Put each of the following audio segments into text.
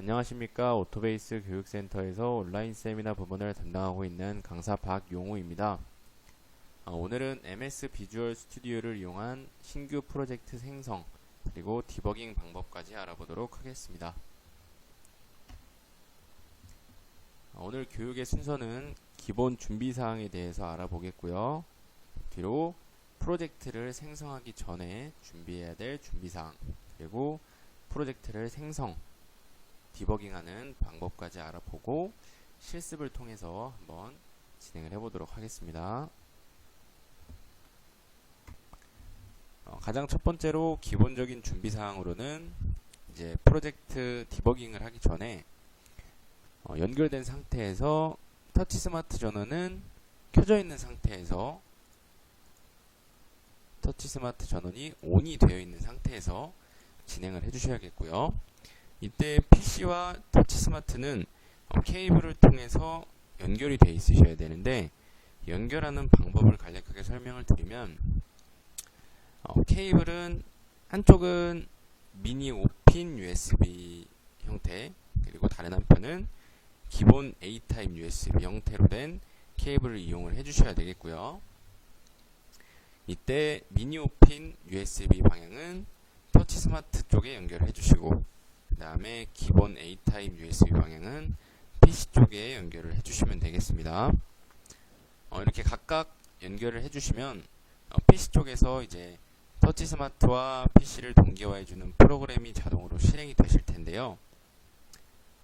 안녕하십니까 오토베이스 교육센터에서 온라인 세미나 부분을 담당하고 있는 강사 박용우입니다. 어, 오늘은 MS 비주얼 스튜디오를 이용한 신규 프로젝트 생성 그리고 디버깅 방법까지 알아보도록 하겠습니다. 어, 오늘 교육의 순서는 기본 준비 사항에 대해서 알아보겠고요. 뒤로 프로젝트를 생성하기 전에 준비해야 될 준비 사항 그리고 프로젝트를 생성 디버깅하는 방법까지 알아보고 실습을 통해서 한번 진행을 해보도록 하겠습니다. 어, 가장 첫 번째로 기본적인 준비 사항으로는 이제 프로젝트 디버깅을 하기 전에 어, 연결된 상태에서 터치 스마트 전원은 켜져 있는 상태에서 터치 스마트 전원이 ON이 되어 있는 상태에서 진행을 해주셔야겠고요. 이때 PC와 터치 스마트는 어, 케이블을 통해서 연결이 되어 있으셔야 되는데 연결하는 방법을 간략하게 설명을 드리면 어, 케이블은 한쪽은 미니 5핀 USB 형태 그리고 다른 한편은 기본 A 타입 USB 형태로 된 케이블을 이용을 해주셔야 되겠고요. 이때 미니 5핀 USB 방향은 터치 스마트 쪽에 연결해 주시고 그 다음에 기본 A 타입 USB 방향은 PC 쪽에 연결을 해주시면 되겠습니다. 어, 이렇게 각각 연결을 해주시면 어, PC 쪽에서 이제 터치 스마트와 PC를 동기화해주는 프로그램이 자동으로 실행이 되실 텐데요.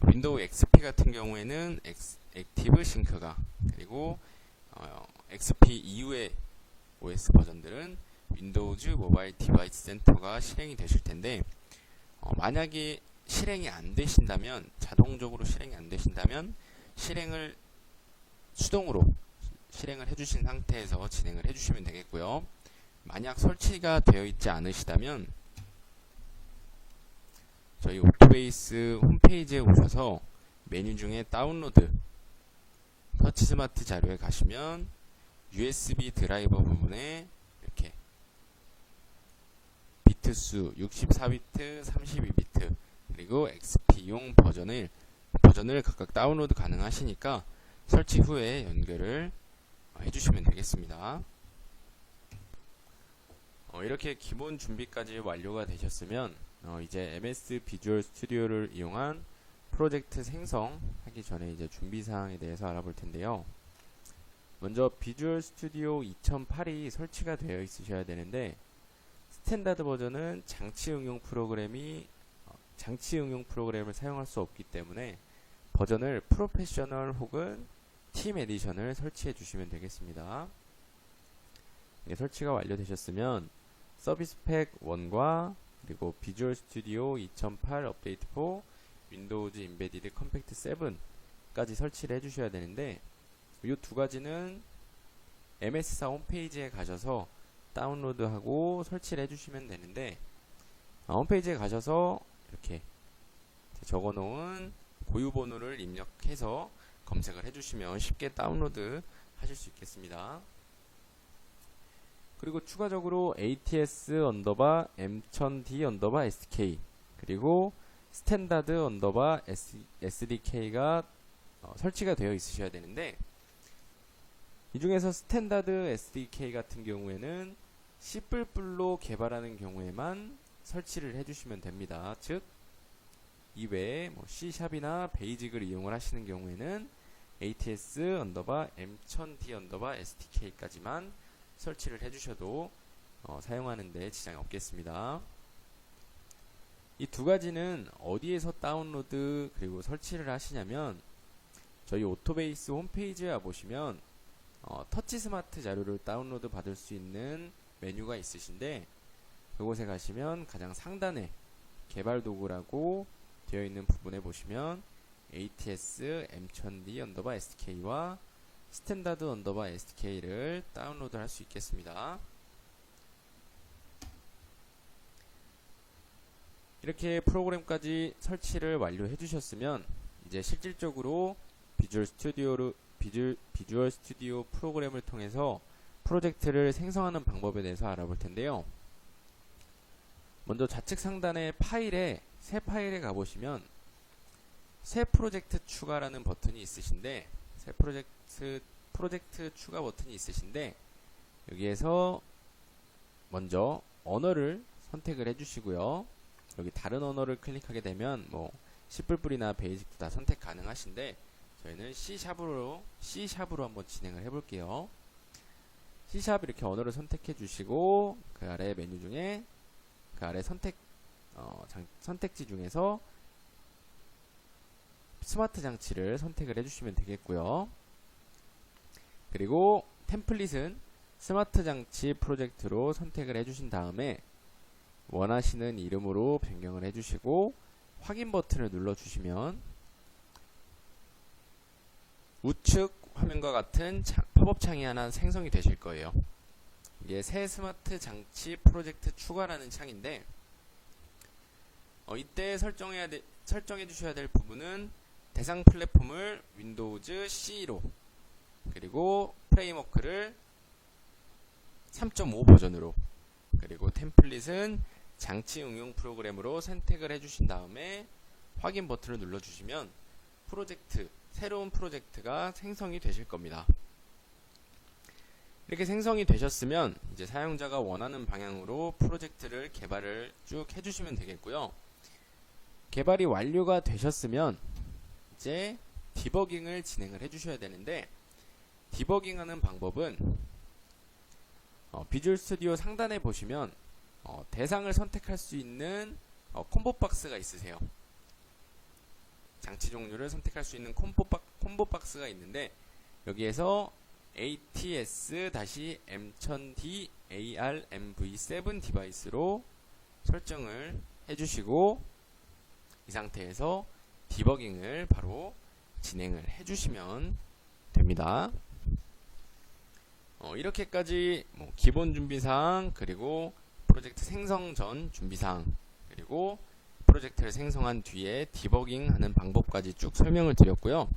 윈도우 XP 같은 경우에는 엑스, 액티브 싱크가 그리고 어, XP 이후의 OS 버전들은 윈도우즈 모바일 디바이스 센터가 실행이 되실 텐데 어, 만약에 실행이 안 되신다면 자동적으로 실행이 안 되신다면 실행을 수동으로 실행을 해주신 상태에서 진행을 해주시면 되겠고요. 만약 설치가 되어 있지 않으시다면 저희 오토베이스 홈페이지에 오셔서 메뉴 중에 다운로드 터치 스마트 자료에 가시면 USB 드라이버 부분에 이렇게 비트 수 64비트, 32비트 그리고 XP용 버전을 버전을 각각 다운로드 가능하시니까 설치 후에 연결을 해주시면 되겠습니다. 어, 이렇게 기본 준비까지 완료가 되셨으면 어, 이제 MS 비주얼 스튜디오를 이용한 프로젝트 생성하기 전에 이제 준비 사항에 대해서 알아볼 텐데요. 먼저 비주얼 스튜디오 2008이 설치가 되어 있으셔야 되는데 스탠다드 버전은 장치 응용 프로그램이 어, 장치 응용 프로그램을 사용할 수 없기 때문에 버전을 프로페셔널 혹은 팀 에디션을 설치해 주시면 되겠습니다. 네, 설치가 완료되셨으면 서비스 팩 1과 그리고 비주얼 스튜디오 2008 업데이트 4 윈도우즈 인베디드 컴팩트 7까지 설치를 해주셔야 되는데 이 두 가지는 MS사 홈페이지에 가셔서 다운로드하고 설치를 해주시면 되는데 아, 홈페이지에 가셔서 이렇게 적어 놓은 고유 번호를 입력해서 검색을 해주시면 쉽게 다운로드 하실 수 있겠습니다. 그리고 추가적으로 ATS 언더바 M1000D 언더바 SK 그리고 스탠다드 언더바 SDK가 어, 설치가 되어 있으셔야 되는데 이 중에서 스탠다드 SDK 같은 경우에는 C++로 개발하는 경우에만 설치를 해주시면 됩니다. 즉 이외에 뭐 C샵이나 베이직을 이용을 하시는 경우에는 ATS 언더바 M1000D 언더바 SDK까지만 설치를 해주셔도 어, 사용하는데 지장이 없겠습니다. 이 두 가지는 어디에서 다운로드 그리고 설치를 하시냐면 저희 오토베이스 홈페이지에 와보시면 어, 터치 스마트 자료를 다운로드 받을 수 있는 메뉴가 있으신데 그곳에 가시면 가장 상단에 개발 도구라고 되어 있는 부분에 보시면 ATS M1000D 언더바 SDK와 스탠다드 언더바 SDK를 다운로드 할 수 있겠습니다. 이렇게 프로그램까지 설치를 완료해 주셨으면 이제 실질적으로 비주얼 스튜디오를 비주, 비주얼 스튜디오 프로그램을 통해서 프로젝트를 생성하는 방법에 대해서 알아볼 텐데요. 먼저 좌측 상단의 파일에 새 파일에 가보시면 새 프로젝트 추가라는 버튼이 있으신데 새 프로젝트 프로젝트 추가 버튼이 있으신데 여기에서 먼저 언어를 선택을 해주시고요. 여기 다른 언어를 클릭하게 되면 뭐 C++이나 베이직도 다 선택 가능하신데 저희는 C 샵으로 C 샵으로 한번 진행을 해볼게요. C 샵 이렇게 언어를 선택해 주시고 그 아래 메뉴 중에 그 아래 선택 어, 장, 선택지 중에서 스마트 장치를 선택을 해주시면 되겠고요. 그리고 템플릿은 스마트 장치 프로젝트로 선택을 해주신 다음에 원하시는 이름으로 변경을 해주시고 확인 버튼을 눌러주시면 우측 화면과 같은 창- 팝업 창이 하나 생성이 되실 거예요. 이게 새 스마트 장치 프로젝트 추가라는 창인데 어, 이때 설정해야 돼, 설정해 주셔야 될 부분은 대상 플랫폼을 윈도우즈 C로 그리고 프레임워크를 3.5 버전으로 그리고 템플릿은 장치 응용 프로그램으로 선택을 해주신 다음에 확인 버튼을 눌러주시면 프로젝트 새로운 프로젝트가 생성이 되실 겁니다. 이렇게 생성이 되셨으면 이제 사용자가 원하는 방향으로 프로젝트를 개발을 쭉 해주시면 되겠고요. 개발이 완료가 되셨으면 이제 디버깅을 진행을 해주셔야 되는데 디버깅하는 방법은 어, 비주얼 스튜디오 상단에 보시면 어, 대상을 선택할 수 있는 어, 콤보 박스가 있으세요. 장치 종류를 선택할 수 있는 콤보, 박, 콤보 박스가 있는데 여기에서 ATS-M1000D ARMV7 디바이스로 설정을 해주시고 이 상태에서 디버깅을 바로 진행을 해주시면 됩니다. 어, 이렇게까지 뭐 기본 준비사항 그리고 프로젝트 생성 전 준비사항 그리고 프로젝트를 생성한 뒤에 디버깅 하는 방법까지 쭉 설명을 드렸고요.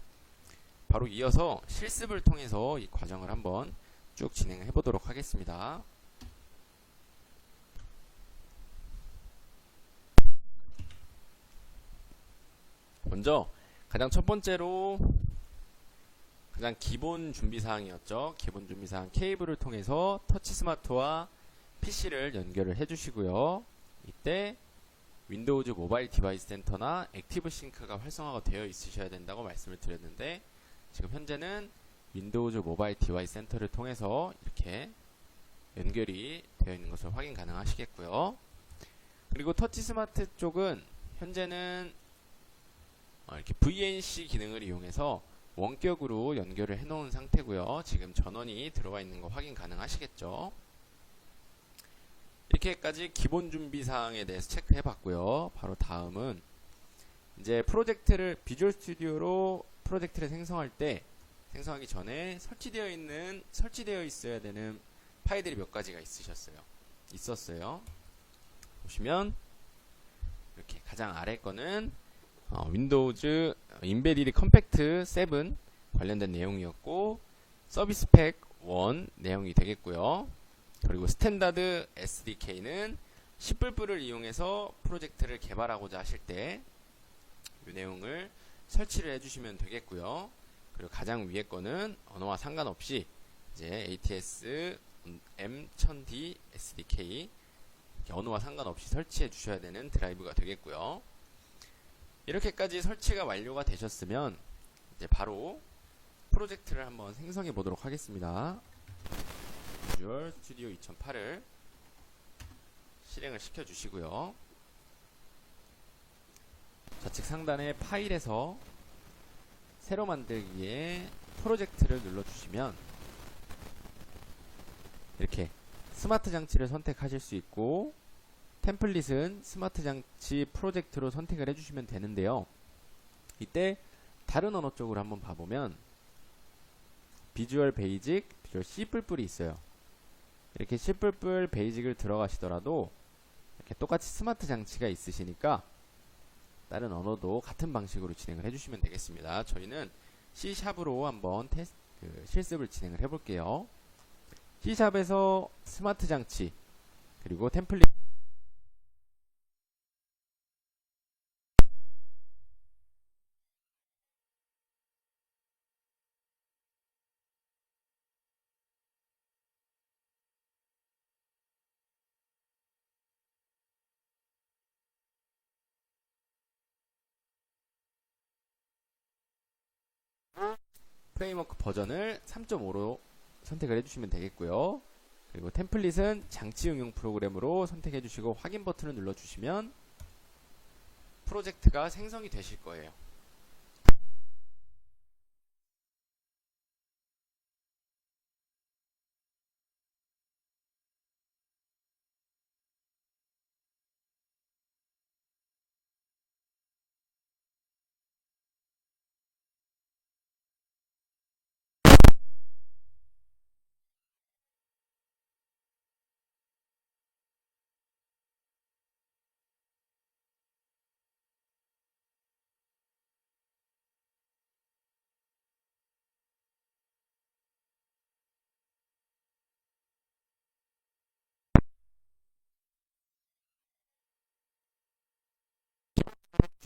바로 이어서 실습을 통해서 이 과정을 한번 쭉 진행해 보도록 하겠습니다. 먼저 가장 첫 번째로 가장 기본 준비 사항이었죠. 기본 준비 사항 케이블을 통해서 터치 스마트와 PC를 연결을 해 주시고요. 이때 윈도우즈 모바일 디바이스 센터나 액티브 싱크가 활성화가 되어 있으셔야 된다고 말씀을 드렸는데 지금 현재는 윈도우즈 모바일 디바이스 센터를 통해서 이렇게 연결이 되어 있는 것을 확인 가능하시겠고요. 그리고 터치 스마트 쪽은 현재는 어, 이렇게 VNC 기능을 이용해서 원격으로 연결을 해 놓은 상태고요. 지금 전원이 들어와 있는 거 확인 가능하시겠죠? 이렇게까지 기본 준비 사항에 대해서 체크해 봤고요. 바로 다음은 이제 프로젝트를 비주얼 스튜디오로 프로젝트를 생성할 때 생성하기 전에 설치되어 있는 설치되어 있어야 되는 파일들이 몇 가지가 있으셨어요. 있었어요. 보시면 이렇게 가장 아래 거는 어, 윈도우즈 인베디드 컴팩트 7 관련된 내용이었고 서비스 팩 1 내용이 되겠고요. 그리고 스탠다드 SDK는 C++를 이용해서 프로젝트를 개발하고자 하실 때 이 내용을 설치를 해주시면 되겠고요. 그리고 가장 위에 거는 언어와 상관없이 이제 ATS M1000D SDK 언어와 상관없이 설치해 주셔야 되는 드라이브가 되겠고요. 이렇게까지 설치가 완료가 되셨으면 이제 바로 프로젝트를 한번 생성해 보도록 하겠습니다. 비주얼 스튜디오 2008을 실행을 시켜 주시고요. 좌측 상단의 파일에서 새로 만들기에 프로젝트를 눌러 주시면 이렇게 스마트 장치를 선택하실 수 있고 템플릿은 스마트 장치 프로젝트로 선택을 해주시면 되는데요. 이때 다른 언어 쪽으로 한번 봐보면 비주얼 베이직, 비주얼 C++이 있어요. 이렇게 C++ 베이직을 들어가시더라도 이렇게 똑같이 스마트 장치가 있으시니까 다른 언어도 같은 방식으로 진행을 해주시면 되겠습니다. 저희는 C샵으로 한번 테스트, 그 실습을 진행을 해볼게요. C샵에서 스마트 장치 그리고 템플릿 프레임워크 버전을 3.5로 선택을 해주시면 되겠고요. 그리고 템플릿은 장치 응용 프로그램으로 선택해 주시고 확인 버튼을 눌러 주시면 프로젝트가 생성이 되실 거예요.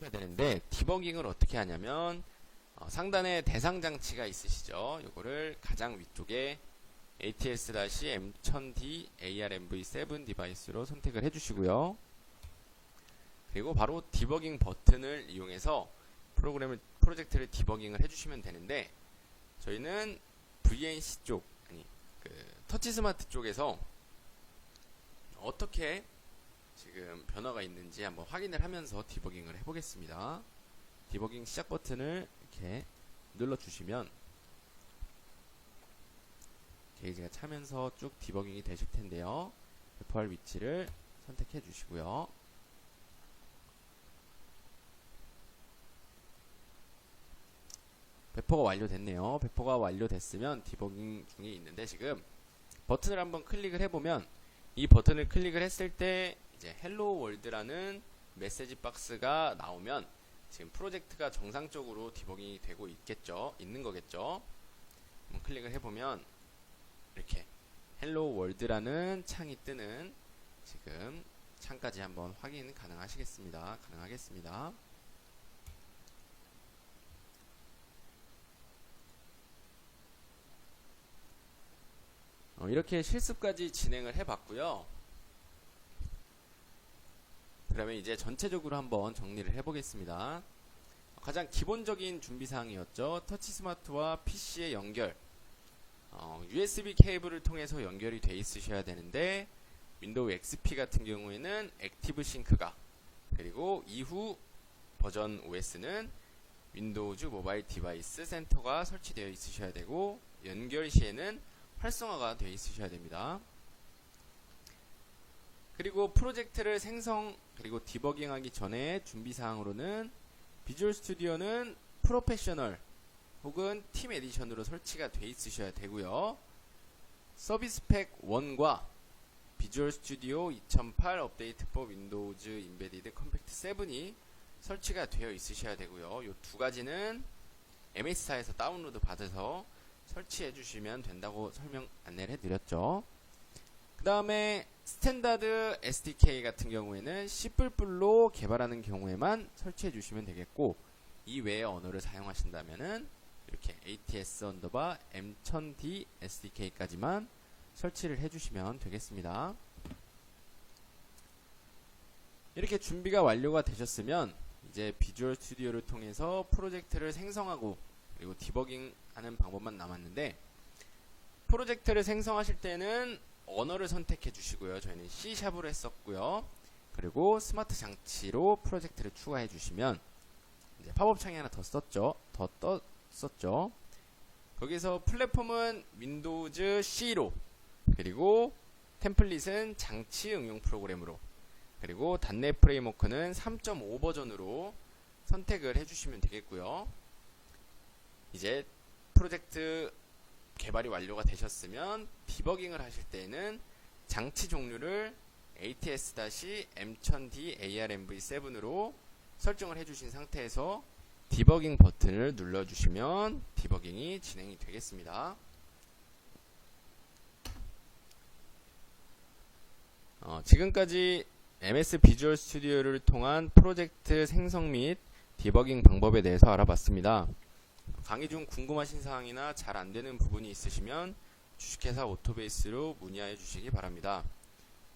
해야 되는데 디버깅을 어떻게 하냐면 어, 상단에 대상 장치가 있으시죠. 요거를 가장 위쪽에 ATS-M1000D ARMV7 디바이스로 선택을 해주시고요. 그리고 바로 디버깅 버튼을 이용해서 프로그램을 프로젝트를 디버깅을 해주시면 되는데 저희는 VNC 쪽 아니 그 터치 스마트 쪽에서 어떻게 지금 변화가 있는지 한번 확인을 하면서 디버깅을 해보겠습니다. 디버깅 시작 버튼을 이렇게 눌러 주시면 게이지가 차면서 쭉 디버깅이 되실 텐데요. 배포할 위치를 선택해 주시고요. 배포가 완료됐네요. 배포가 완료됐으면 디버깅 중에 있는데 지금 버튼을 한번 클릭을 해보면 이 버튼을 클릭을 했을 때 이제 헬로 월드라는 메시지 박스가 나오면 지금 프로젝트가 정상적으로 디버깅이 되고 있겠죠. 있는 거겠죠. 한번 클릭을 해보면 이렇게 헬로 월드라는 창이 뜨는 지금 창까지 한번 확인 가능하시겠습니다. 가능하겠습니다. 어, 이렇게 실습까지 진행을 해봤고요. 그러면 이제 전체적으로 한번 정리를 해보겠습니다. 가장 기본적인 준비사항이었죠. 터치 스마트와 PC의 연결. 어, USB 케이블을 통해서 연결이 돼 있으셔야 되는데 윈도우 XP 같은 경우에는 액티브 싱크가 그리고 이후 버전 OS는 윈도우즈 모바일 디바이스 센터가 설치되어 있으셔야 되고 연결 시에는 활성화가 되어 있으셔야 됩니다. 그리고 프로젝트를 생성 그리고 디버깅하기 전에 준비 사항으로는 비주얼 스튜디오는 프로페셔널 혹은 팀 에디션으로 설치가 돼 있으셔야 되고요. 서비스 팩 1과 비주얼 스튜디오 2008 업데이트 포 윈도우즈 인베디드 컴팩트 7이 설치가 되어 있으셔야 되고요. 이 두 가지는 MS사에서 다운로드 받아서 설치해 주시면 된다고 설명 안내를 해드렸죠. 그 다음에 스탠다드 SDK 같은 경우에는 C++로 개발하는 경우에만 설치해 주시면 되겠고 이 외의 언어를 사용하신다면은 이렇게 ATS 언더바 M1000D SDK까지만 설치를 해주시면 되겠습니다. 이렇게 준비가 완료가 되셨으면 이제 비주얼 스튜디오를 통해서 프로젝트를 생성하고 그리고 디버깅 하는 방법만 남았는데 프로젝트를 생성하실 때는 언어를 선택해 주시고요. 저희는 C샵으로 했었고요. 그리고 스마트 장치로 프로젝트를 추가해 주시면 팝업 창이 하나 더 썼죠. 더 떴었죠. 거기서 플랫폼은 윈도우즈 C로 그리고 템플릿은 장치 응용 프로그램으로 그리고 단넷 프레임워크는 3.5 버전으로 선택을 해주시면 되겠고요. 이제 프로젝트 개발이 완료가 되셨으면 디버깅을 하실 때는 장치 종류를 ATS-M1000D ARMV7으로 설정을 해주신 상태에서 디버깅 버튼을 눌러주시면 디버깅이 진행이 되겠습니다. 어, 지금까지 MS 비주얼 스튜디오를 통한 프로젝트 생성 및 디버깅 방법에 대해서 알아봤습니다. 강의 중 궁금하신 사항이나 잘 안 되는 부분이 있으시면 주식회사 오토베이스로 문의하여 주시기 바랍니다.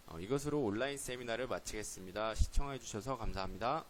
어, 이것으로 온라인 세미나를 마치겠습니다. 시청해 주셔서 감사합니다.